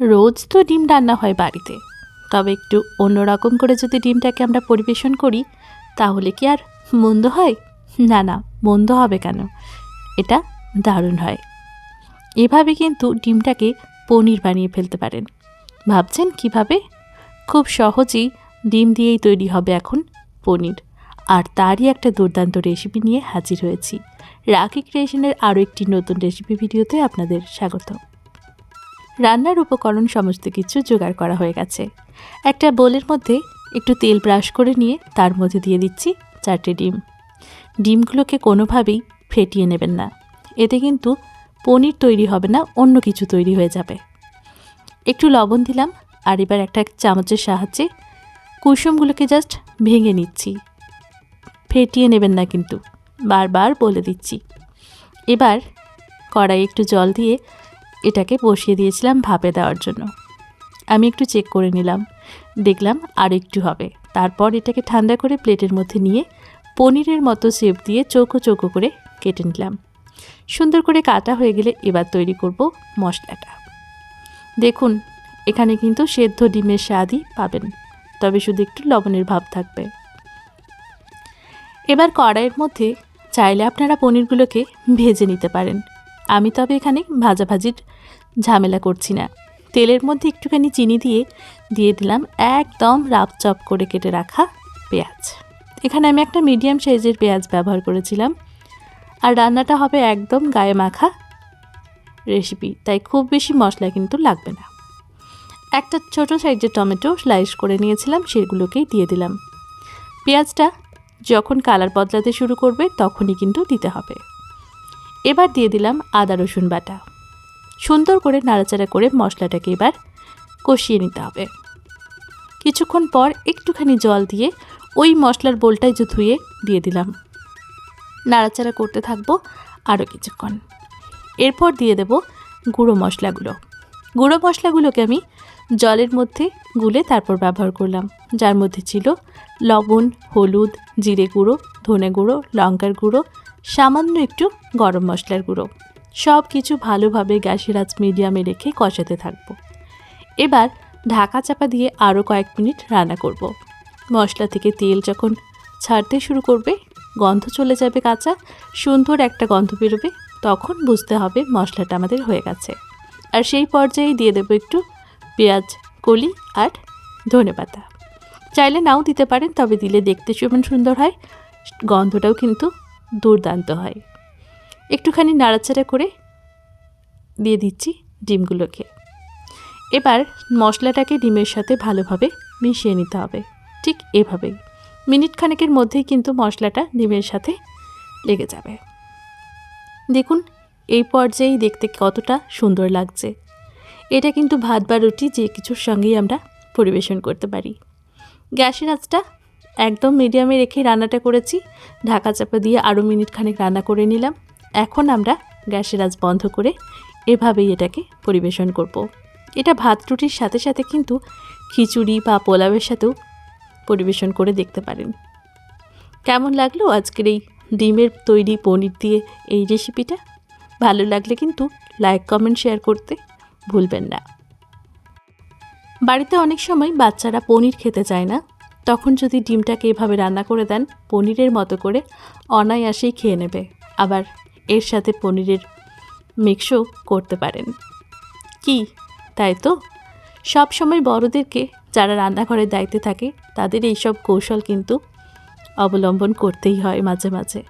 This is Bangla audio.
রোজ তো ডিম রান্না হয় বাড়িতে। তবে একটু অন্যরকম করে যদি ডিমটাকে আমরা পরিবেশন করি, তাহলে কি আর মন্দ হয়? না না, মন্দ হবে কেন? এটা দারুণ হয়। এভাবে কিন্তু ডিমটাকে পনির বানিয়ে ফেলতে পারেন। ভাবছেন কীভাবে? খুব সহজেই ডিম দিয়েই তৈরি হবে এখন পনির। আর তারই একটা দুর্দান্ত রেসিপি নিয়ে হাজির হয়েছি। রাখি ক্রিয়েশনের আরও একটি নতুন রেসিপি ভিডিওতে আপনাদের স্বাগত রান্নার উপকরণ সমস্ত কিছু জোগাড় করা হয়ে গেছে। একটা বোলের মধ্যে একটু তেল ব্রাশ করে নিয়ে তার মধ্যে দিয়ে দিচ্ছি চারটে ডিম। ডিমগুলোকে কোনোভাবেই ফেটিয়ে নেবেন না। এতে কিন্তু পনির তৈরি হবে না, অন্য কিছু তৈরি হয়ে যাবে। একটু লবণ দিলাম আর এবার একটা চামচের সাহায্যে কুসুমগুলোকে জাস্ট ভেঙে নিচ্ছি। ফেটিয়ে নেবেন না কিন্তু, বারবার বলে দিচ্ছি। এবার কড়াই একটু জল দিয়ে এটাকে বসিয়ে দিয়েছিলাম ভাপে দেওয়ার জন্য। আমি একটু চেক করে নিলাম। দেখলাম আর একটু হবে। তারপর এটাকে ঠান্ডা করে প্লেটের মধ্যে নিয়ে পনিরের মতো শেপ দিয়ে চৌকো চৌকো করে কেটে নিলাম। সুন্দর করে কাটা হয়ে গেলে এবার তৈরি করব মশলাটা। দেখুন, এখানে কিন্তু সেদ্ধ ডিমের স্বাদই পাবেন, তবে শুধু একটু লবণের ভাব থাকবে। এবার কড়াইয়ের মধ্যে চাইলে আপনারা পনিরগুলোকে ভেজে নিতে পারেন। আমি তবে এখানে ভাজাভাজির ঝামেলা করছি না। তেলের মধ্যে একটুখানি চিনি দিয়ে দিয়ে দিলাম একদম রাপ চপ করে কেটে রাখা পেঁয়াজ। এখানে আমি একটা মিডিয়াম সাইজের পেঁয়াজ ব্যবহার করেছিলাম। আর রান্নাটা হবে একদম গায়ে মাখা রেসিপি, তাই খুব বেশি মশলা কিন্তু লাগবে না। একটা ছোট সাইজের টমেটো স্লাইস করে নিয়েছিলাম, সেগুলোকেই দিয়ে দিলাম। পেঁয়াজটা যখন কালার বদলাতে শুরু করবে, তখনই কিন্তু দিতে হবে। এবার দিয়ে দিলাম আদা, রসুন বাটা। সুন্দর করে নাড়াচাড়া করে মশলাটাকে এবার কষিয়ে নিতে হবে। কিছুক্ষণ পর একটুখানি জল দিয়ে ওই মশলার বোলটাই যে ধুয়ে দিয়ে দিলাম। নাড়াচাড়া করতে থাকব আরও কিছুক্ষণ। এরপর দিয়ে দেব গুঁড়ো মশলাগুলো। গুঁড়ো মশলাগুলোকে আমি জলের মধ্যে গুলে তারপর ব্যবহার করলাম। যার মধ্যে ছিল লবণ, হলুদ, জিরে গুঁড়ো, ধনে গুঁড়ো, লঙ্কার গুঁড়ো সামান্য একটু গরম মশলার গুঁড়ো। সব কিছু ভালোভাবে গ্যাসের আঁচ মিডিয়ামে রেখে কষাতে থাকব। এবার ঢাকা চাপা দিয়ে আরও কয়েক মিনিট রান্না করব। মশলা থেকে তেল যখন ছাড়তে শুরু করবে, গন্ধ চলে যাবে কাঁচা, সুন্দর একটা গন্ধ বেরোবে, তখন বুঝতে হবে মশলাটা আমাদের হয়ে গেছে। আর সেই পর্যায়ে দিয়ে দেবো একটু পেঁয়াজ, কলি আর ধনে পাতা। চাইলে নাও দিতে পারেন, তবে দিলে দেখতে যেমন সুন্দর হয়, গন্ধটাও কিন্তু দুর্দান্ত হয়। একটুখানি নাড়াচাড়া করে দিয়ে দিচ্ছি ডিমগুলোকে। এবার মশলাটাকে ডিমের সাথে ভালোভাবে মিশিয়ে নিতে হবে। ঠিক এভাবেই। মিনিট খানেকের মধ্যেই কিন্তু মশলাটা ডিমের সাথে লেগে যাবে। দেখুন, এই পর্যায়েই দেখতে কতটা সুন্দর লাগছে। এটা কিন্তু ভাত বা রুটি যে কিছুর সঙ্গেই আমরা পরিবেশন করতে পারি। গ্যাসের আঁচটা একদম মিডিয়ামে রেখে রান্নাটা করেছি। ঢাকা চাপা দিয়ে আরও মিনিট খানেক রান্না করে নিলাম। এখন আমরা গ্যাসের আজ বন্ধ করে এভাবেই এটাকে পরিবেশন করব। এটা ভাত রুটির সাথে সাথে কিন্তু খিচুড়ি বা পোলাওয়ের সাথেও পরিবেশন করে দেখতে পারেন। কেমন লাগল আজকের এই ডিমের তৈরি পনির দিয়ে এই রেসিপিটা? ভালো লাগলে কিন্তু লাইক, কমেন্ট, শেয়ার করতে ভুলবেন না। বাড়িতে অনেক সময় বাচ্চারা পনির খেতে চায় না। তখন যদি ডিমটাকে এভাবে রান্না করে দেন পনিরের মতো করে, অনায়াসেই খেয়ে নেবে। আবার এর সাথে পনিরের মিক্সও করতে পারেন। কি? তাই তো? সব সময় বড়দেরকে যারা রান্নাঘরের দায়িত্বে থাকে, তাদের এইসব কৌশল কিন্তু অবলম্বন করতেই হয় মাঝে মাঝে।